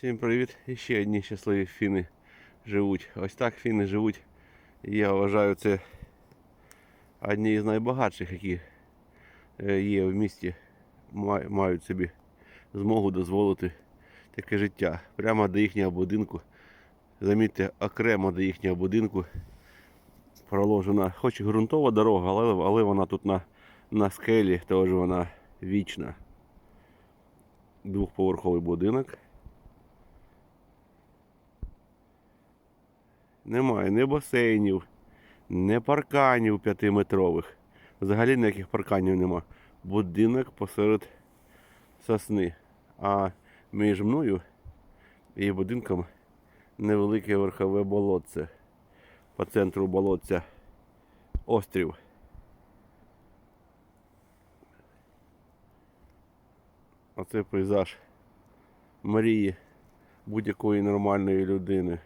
Всім привіт! І ще одні щасливі фіни живуть. Ось так фіни живуть. Я вважаю, це одні з найбагатших, які е, є в місті, мають собі змогу дозволити таке життя. Прямо до їхнього будинку. Замітьте, окремо до їхнього будинку проложена, хоч і ґрунтова дорога, але, але вона тут на, на скелі, тож вона вічна. Двохповерховий будинок. Немає ні басейнів, ні парканів п'ятиметрових. Взагалі ніяких парканів нема. Будинок посеред сосни. А між мною і будинком невелике верхове болотце. По центру болотця острів. Оце пейзаж мрії будь-якої нормальної людини.